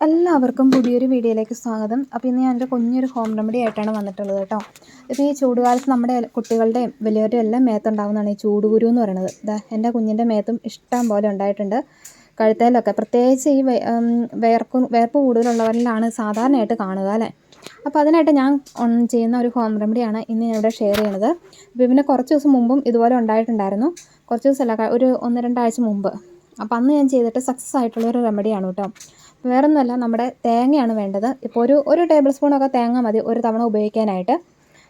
എല്ലാവർക്കും പുതിയൊരു വീഡിയോയിലേക്ക് സ്വാഗതം. അപ്പോൾ ഇന്ന് ഞാനൊരു കുഞ്ഞൊരു ഹോം റെമഡി ആയിട്ടാണ് വന്നിട്ടുള്ളത് കേട്ടോ. ഇപ്പോൾ ഈ ചൂടുകാലത്ത് നമ്മുടെ കുട്ടികളുടെയും വലിയവരുടെയും എല്ലാം മേത്തുണ്ടാകുന്നതാണ് ഈ ചൂടുകുരു എന്ന് പറയുന്നത് ഇതാ എന്റെ കുഞ്ഞിന്റെ മേത്തും ഇഷ്ടം പോലെ ഉണ്ടായിട്ടുണ്ട്. കഴുത്തേലൊക്കെ പ്രത്യേകിച്ച് ഈ വേർപ്പ് വേർപ്പ് കൂടുതലുള്ളവരിലാണ് സാധാരണയായിട്ട് കാണുക അല്ലേ? അപ്പോൾ അതിനായിട്ട് ഞാൻ ചെയ്യുന്ന ഒരു ഹോം റെമഡിയാണ് ഇന്ന് ഞാനിവിടെ ഷെയർ ചെയ്യുന്നത് അപ്പോൾ പിന്നെ കുറച്ച് ദിവസം മുമ്പും ഇതുപോലെ ഉണ്ടായിട്ടുണ്ടായിരുന്നു. കുറച്ച് ദിവസമല്ല ഒരു ഒന്ന് രണ്ടാഴ്ച മുമ്പ്. അപ്പോൾ അന്ന് ഞാൻ ചെയ്തിട്ട് സക്സസ് ആയിട്ടുള്ള ഒരു റെമഡിയാണ് കേട്ടോ. വേറൊന്നുമല്ല നമ്മുടെ തേങ്ങയാണ് വേണ്ടത്. ഇപ്പോൾ ഒരു ഒരു ടേബിൾ സ്പൂണൊക്കെ തേങ്ങ മതി ഒരു തവണ ഉപയോഗിക്കാനായിട്ട്.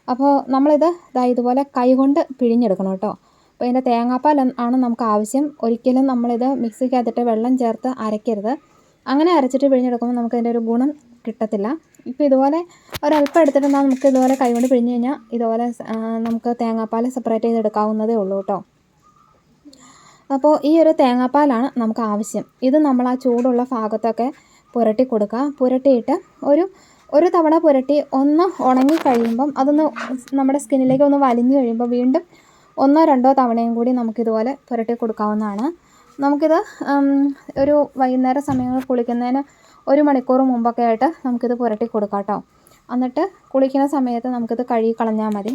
അപ്പോൾ നമ്മളിത് ഇതാ ഇതുപോലെ കൈകൊണ്ട് പിഴിഞ്ഞെടുക്കണം കേട്ടോ. അപ്പോൾ ഇതിന്റെ തേങ്ങാപ്പാൽ ആണ് നമുക്ക് ആവശ്യം. ഒരിക്കലും നമ്മളിത് മിക്സിക്കകത്തിട്ട് വെള്ളം ചേർത്ത് അരയ്ക്കരുത്. അങ്ങനെ അരച്ചിട്ട് പിഴിഞ്ഞെടുക്കുമ്പോൾ നമുക്ക് ഇതിന്റെ ഒരു ഗുണം കിട്ടത്തില്ല. ഇപ്പോൾ ഇതുപോലെ ഒരല്പം എടുത്തിട്ട് നമുക്ക് ഇതുപോലെ കൈകൊണ്ട് പിഴിഞ്ഞ് കഴിഞ്ഞാൽ ഇതുപോലെ നമുക്ക് തേങ്ങാപ്പാൽ സെപ്പറേറ്റ് ചെയ്തെടുക്കാവുന്നതേ ഉള്ളൂ കേട്ടോ. അപ്പോൾ ഈ ഒരു തേങ്ങാപ്പാലാണ് നമുക്ക് ആവശ്യം. ഇത് നമ്മൾ ആ ചൂടുള്ള ഭാഗത്തൊക്കെ പുരട്ടി കൊടുക്കുക. പുരട്ടിയിട്ട് ഒരു ഒരു തവണ പുരട്ടി ഒന്ന് ഉണങ്ങി കഴിയുമ്പം അതൊന്ന് നമ്മുടെ സ്കിന്നിലേക്ക് ഒന്ന് വലിഞ്ഞു കഴിയുമ്പോൾ വീണ്ടും ഒന്നോ രണ്ടോ തവണയും കൂടി നമുക്കിതുപോലെ പുരട്ടി കൊടുക്കാവുന്നതാണ്. നമുക്കിത് ഒരു വൈകുന്നേര സമയങ്ങളിൽ കുളിക്കുന്നതിന് ഒരു മണിക്കൂർ മുമ്പൊക്കെ ആയിട്ട് നമുക്കിത് പുരട്ടി കൊടുക്കാം കേട്ടോ. എന്നിട്ട് കുളിക്കുന്ന സമയത്ത് നമുക്കിത് കഴുകി കളഞ്ഞാൽ മതി.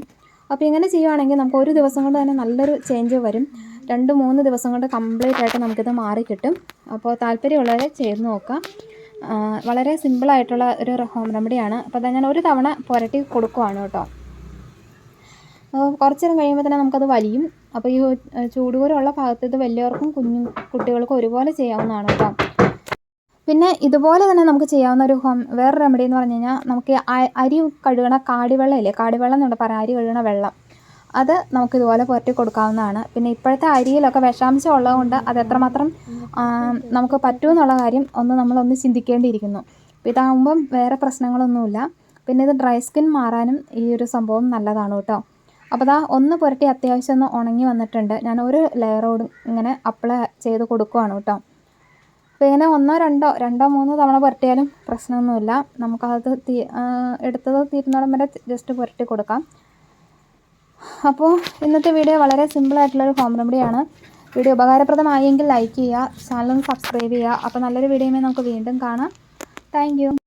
അപ്പോൾ ഇങ്ങനെ ചെയ്യുവാണെങ്കിൽ നമുക്ക് ഒരു ദിവസം കൊണ്ട് തന്നെ നല്ലൊരു ചേഞ്ച് വരും. രണ്ട് മൂന്ന് ദിവസം കൊണ്ട് കംപ്ലീറ്റ് ആയിട്ട് നമുക്കിത് മാറി കിട്ടും. അപ്പോൾ താല്പര്യമുള്ളവരെ ചെയ്ത് നോക്കാം. വളരെ സിമ്പിളായിട്ടുള്ള ഒരു ഹോം റെമഡിയാണ് അപ്പോൾ അതാ ഞാൻ ഒരു തവണ പുരട്ടി കൊടുക്കുവാണ് കേട്ടോ. കുറച്ച് നേരം കഴിയുമ്പോൾ തന്നെ നമുക്കത് വലിയും. അപ്പോൾ ഈ ചൂടുകൂരമുള്ള ഭാഗത്ത് ഇത് വലിയവർക്കും കുഞ്ഞു കുട്ടികൾക്കും ഒരുപോലെ ചെയ്യാവുന്നതാണ് കേട്ടോ. പിന്നെ ഇതുപോലെ തന്നെ നമുക്ക് ചെയ്യാവുന്ന ഒരു ഹോം വേറെ റെമഡി എന്ന് പറഞ്ഞു കഴിഞ്ഞാൽ നമുക്ക് അരി കഴുകണ കാടിവെള്ളം ഇല്ലേ കാടിവെള്ളം എന്നുണ്ട് പറയാം. അരി കഴുകണ വെള്ളം. അത് നമുക്ക് ഇതുപോലെ പുരട്ടി കൊടുക്കാവുന്നതാണ്. പിന്നെ ഇപ്പോഴത്തെ അരിയിലൊക്കെ വിഷാംശം ഉള്ളതുകൊണ്ട് അത് എത്രമാത്രം നമുക്ക് പറ്റുമെന്നുള്ള കാര്യം ഒന്ന് നമ്മളൊന്ന് ചിന്തിക്കേണ്ടിയിരിക്കുന്നു. അപ്പോൾ ഇതാകുമ്പം വേറെ പ്രശ്നങ്ങളൊന്നുമില്ല. പിന്നെ ഇത് ഡ്രൈ സ്കിൻ മാറാനും ഈ ഒരു സംഭവം നല്ലതാണ് കേട്ടോ. അപ്പോൾ ദാ ഒന്ന് പുരട്ടി അത്യാവശ്യം ഒന്ന് ഉണങ്ങി വന്നിട്ടുണ്ട്. ഞാൻ ഒരു ലെയറോട് ഇങ്ങനെ അപ്ലൈ ചെയ്ത് കൊടുക്കുവാണ് കേട്ടോ. അപ്പോൾ ഇങ്ങനെ ഒന്നോ രണ്ടോ രണ്ടോ മൂന്നോ തവണ പുരട്ടിയാലും പ്രശ്നമൊന്നുമില്ല. നമുക്കത് തീ എടുത്തത് തീരുന്നോളം വരെ ജസ്റ്റ് പുരട്ടി കൊടുക്കാം. അപ്പോൾ ഇന്നത്തെ വീഡിയോ വളരെ സിമ്പിളായിട്ടുള്ളൊരു ഹോം റെമഡിയാണ് വീഡിയോ ഉപകാരപ്രദമായെങ്കിൽ ലൈക്ക് ചെയ്യുക ചാനൽ സബ്സ്ക്രൈബ് ചെയ്യുക. അപ്പോൾ നല്ലൊരു വീഡിയോയുമായി നമുക്ക് വീണ്ടും കാണാം. താങ്ക്